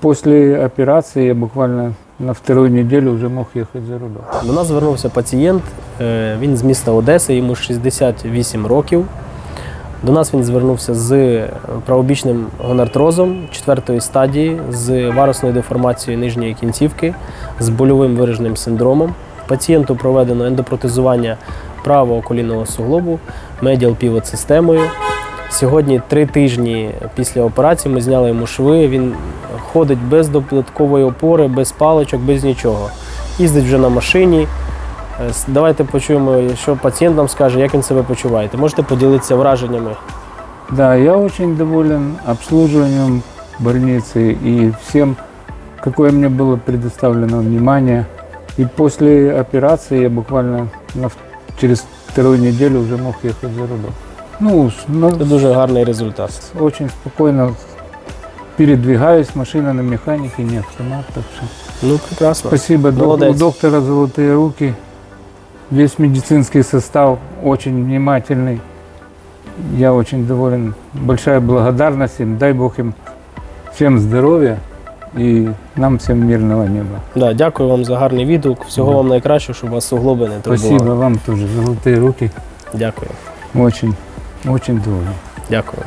После операции я буквально на вторую неделю уже мог ехать за рулем. До нас звернувся пацієнт, е, він з міста Одеси, йому 68 років. До нас він звернувся з правобічним гонартрозом четвертої стадії, з варусною деформацією нижньої кінцівки, з больовим вираженим синдромом. Пацієнту проведено ендопротезування правого колінного суглобу медіал півоцистемою. Сьогодні три тижні після операції ми зняли йому шви. Він ходить без додаткової опори, без паличок, без нічого. Їздить вже на машині. Е, Давайте почуємо, що пацієнт нам скаже, як він себе почуває. Можете поділитися враженнями. Да, я очень доволен обслуживанием больницы и всем, какое мне было предоставлено внимание. И после операции я буквально на через вторую неделю уже мог ехать за рулем. Ну, на- Це дуже гарний результат. очень спокойно передвигаюсь, машина на механике, не автомат. Так что Ну, прекрасно. спасибо док- Молодец. у доктора «Золотые руки». Весь медицинский состав очень внимательный. Я очень доволен. Большая благодарность им. Дай Бог им всем здоровья и нам всем мирного неба. Да, дякую вам за гарний відгук. Всього Да. вам найкращого, щоб вас суглоби не турбували. Спасибо вам тоже. Золотые руки. Дякую. Очень, очень доволен. Дякую.